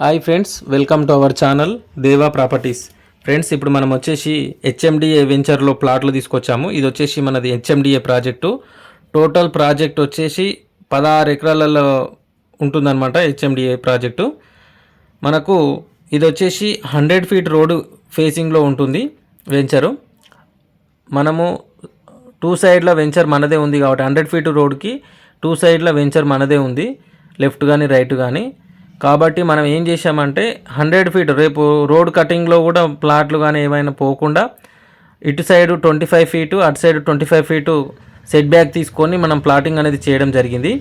Hi friends welcome to our channel Deva properties. Friends ఇప్పుడు మనం వచ్చేసి హెచ్ఎండిఏ వెంచర్లో ప్లాట్లు తీసుకొచ్చాము. ఇది వచ్చేసి మనది హెచ్ఎండిఏ ప్రాజెక్టు. టోటల్ ప్రాజెక్ట్ వచ్చేసి పదహారు ఎకరాలలో ఉంటుందన్నమాట హెచ్ఎండిఏ ప్రాజెక్టు. మనకు ఇది వచ్చేసి హండ్రెడ్ ఫీట్ రోడ్డు ఫేసింగ్లో ఉంటుంది వెంచరు. మనము టూ సైడ్ల వెంచర్ మనదే ఉంది కాబట్టి హండ్రెడ్ ఫీట్ రోడ్కి టూ సైడ్ల వెంచర్ మనదే ఉంది. లెఫ్ట్ కానీ రైట్ కానీ కాబట్టి మనం ఏం చేసామంటే హండ్రెడ్ ఫీట్ రేపు రోడ్ కటింగ్లో కూడా ప్లాట్లు కానీ ఏమైనా పోకుండా ఇటు సైడ్ ట్వంటీ ఫైవ్ ఫీటు అటు side twenty five feet set back తీసుకొని మనం ప్లాటింగ్ అనేది చేయడం జరిగింది.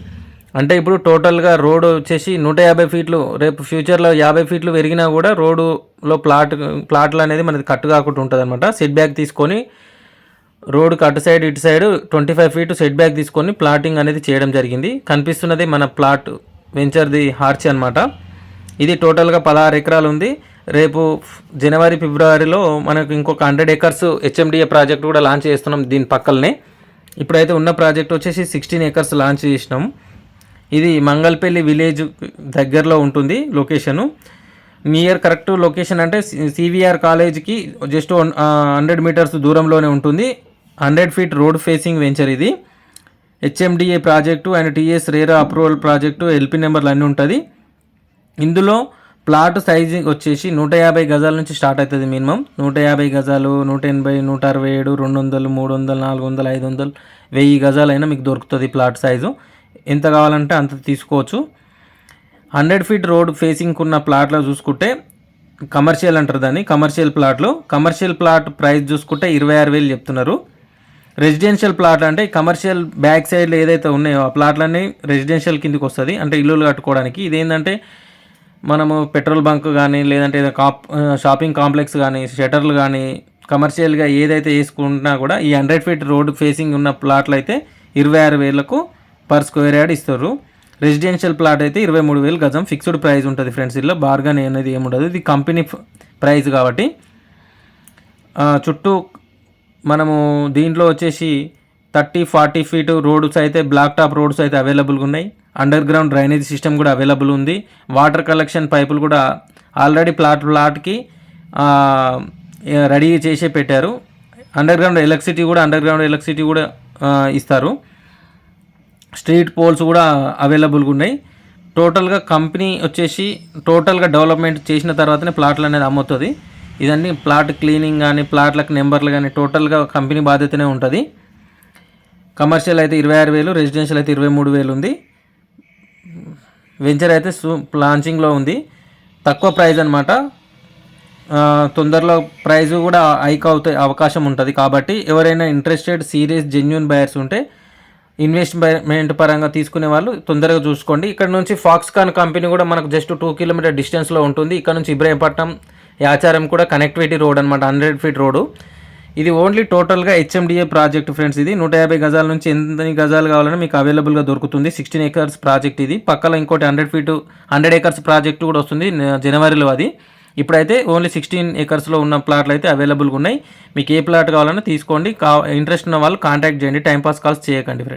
అంటే ఇప్పుడు టోటల్గా రోడ్ వచ్చేసి నూట యాభై ఫీట్లు రేపు ఫ్యూచర్లో యాభై ఫీట్లు పెరిగినా కూడా రోడ్డులో ప్లాట్ ప్లాట్లు అనేది మనది కట్టు కాకుండా ఉంటుంది అనమాట సెట్ బ్యాక్ తీసుకొని రోడ్కి అటు సైడ్ ఇటు side twenty five feet set back తీసుకొని ప్లాటింగ్ అనేది చేయడం జరిగింది. కనిపిస్తున్నది మన ప్లాట్ వెంచర్ది హార్చి అనమాట ఇది టోటల్గా పదహారు ఎకరాలు ఉంది. రేపు జనవరి ఫిబ్రవరిలో మనకు ఇంకొక హండ్రెడ్ ఎకర్స్ హెచ్ఎండిఏ ప్రాజెక్ట్ కూడా లాంచ్ చేస్తున్నాం దీని పక్కలనే. ఇప్పుడైతే ఉన్న ప్రాజెక్ట్ వచ్చేసి సిక్స్టీన్ ఎకర్స్ లాంచ్ చేసినాం. ఇది మంగళపల్లి విలేజ్ దగ్గరలో ఉంటుంది లొకేషను నియర్ కరెక్ట్ లొకేషన్ అంటే సివిఆర్ కాలేజ్కి జస్ట్ హండ్రెడ్ మీటర్స్ దూరంలోనే ఉంటుంది. Hundred feet road facing venture ఇది. HMDA project and TS RERA approval project LP నెంబర్లు అన్నీ ఉంటుంది. ఇందులో ప్లాట్ సైజింగ్ వచ్చేసి నూట యాభై గజాల నుంచి స్టార్ట్ అవుతుంది మినిమం. నూట యాభై గజాలు నూట ఎనభై నూట అరవై ఏడు రెండు వందలు మూడు వందలు నాలుగు వందలు ఐదు వందలు వెయ్యి గజాలైనా మీకు దొరుకుతుంది ప్లాట్ సైజు. ఎంత కావాలంటే అంత తీసుకోవచ్చు. హండ్రెడ్ ఫీట్ రోడ్ ఫేసింగ్ ఉన్న ప్లాట్లో చూసుకుంటే కమర్షియల్ అంటారు దాన్ని కమర్షియల్ ప్లాట్లో. కమర్షియల్ ప్లాట్ ప్రైస్ చూసుకుంటే ఇరవై ఆరు వేలు చెప్తున్నారు. రెసిడెన్షియల్ ప్లాట్ అంటే కమర్షియల్ బ్యాక్ సైడ్లో ఏదైతే ఉన్నాయో ఆ ప్లాట్లన్నీ రెసిడెన్షియల్ కిందకి వస్తుంది. అంటే ఇల్లులు కట్టుకోవడానికి. ఇదేంటంటే మనము పెట్రోల్ బంక్ కానీ లేదంటే కాప్ షాపింగ్ కాంప్లెక్స్ కానీ షటర్లు కానీ కమర్షియల్గా ఏదైతే వేసుకున్నా కూడా ఈ హండ్రెడ్ ఫీట్ రోడ్ ఫేసింగ్ ఉన్న ప్లాట్లు అయితే ఇరవై ఆరు వేలకు పర్ స్క్వేర్ యార్డ్ ఇస్తారు. రెసిడెన్షియల్ ప్లాట్ అయితే ఇరవై మూడు వేలు గజం. ఫిక్స్డ్ ప్రైస్ ఉంటుంది ఫ్రెండ్స్ ఇలా బార్గన్ అనేది ఏముండదు. ఇది కంపెనీ ప్రైస్ కాబట్టి చుట్టూ మనము దీంట్లో వచ్చేసి థర్టీ ఫార్టీ ఫీట్ రోడ్స్ అయితే బ్లాక్ టాప్ రోడ్స్ అయితే అవైలబుల్గా ఉన్నాయి. అండర్ గ్రౌండ్ డ్రైనేజ్ సిస్టమ్ కూడా అవైలబుల్ ఉంది. వాటర్ కలెక్షన్ పైపులు కూడా ఆల్రెడీ ప్లాట్ ప్లాట్కి రెడీ చేసే పెట్టారు. అండర్ గ్రౌండ్ ఎలక్ట్రిసిటీ కూడా అండర్ గ్రౌండ్ ఎలక్ట్రిసిటీ కూడా ఇస్తారు. స్ట్రీట్ పోల్స్ కూడా అవైలబుల్గా ఉన్నాయి. టోటల్గా కంపెనీ వచ్చేసి టోటల్గా డెవలప్మెంట్ చేసిన తర్వాతనే ప్లాట్లు అనేది అమ్ముతుంది. ఇదన్నీ ప్లాట్ క్లీనింగ్ కానీ ప్లాట్లకు నెంబర్లు కానీ టోటల్గా కంపెనీ బాధ్యతనే ఉంటుంది. కమర్షియల్ అయితే ఇరవై ఆరు వేలు రెసిడెన్షియల్ అయితే ఇరవై మూడు వేలు ఉంది. వెంచర్ అయితే సు లాంచింగ్లో ఉంది. తక్కువ ప్రైజ్ అనమాట తొందరలో ప్రైజ్ కూడా హైక్ అవుతాయి అవకాశం ఉంటుంది కాబట్టి ఎవరైనా ఇంట్రెస్టెడ్ సీరియస్ జెన్యున్ బయర్స్ ఉంటే ఇన్వెస్ట్మెంట్ పరంగా తీసుకునే వాళ్ళు తొందరగా చూసుకోండి. ఇక్కడ నుంచి ఫాక్స్కాన్ కంపెనీ కూడా మనకు జస్ట్ టూ కిలోమీటర్ డిస్టెన్స్లో ఉంటుంది. ఇక్కడ నుంచి ఇబ్రాహీంపట్నం యాచారం కూడా కనెక్టివిటీ రోడ్ అనమాట హండ్రెడ్ ఫీట్ రోడ్ ఇది ఓన్లీ టోటల్గా హెచ్ఎండిఏ ప్రాజెక్ట్ ఫ్రెండ్స్ ఇది నూట యాభై గజాల నుంచి ఎన్ని గజాలు కావాలని మీకు అవైలబుల్గా దొరుకుతుంది. సిక్స్టీన్ ఏకర్స్ ప్రాజెక్ట్ ఇది. పక్కన ఇంకోటి hundred feet hundred acres project కూడా వస్తుంది జనవరిలో అది. ఇప్పుడైతే ఓన్లీ సిక్స్టీన్ ఏకర్స్లో ఉన్న ప్లాట్లు అయితే అవైలబుల్గా ఉన్నాయి. మీకు ఏ ప్లాట్ కావాలన్నా తీసుకోండి. కా ఇంట్రెస్ట్ ఉన్న వాళ్ళు కాంటాక్ట్ చేయండి. టైంపాస్ కాల్స్ చేయకండి ఫ్రెండ్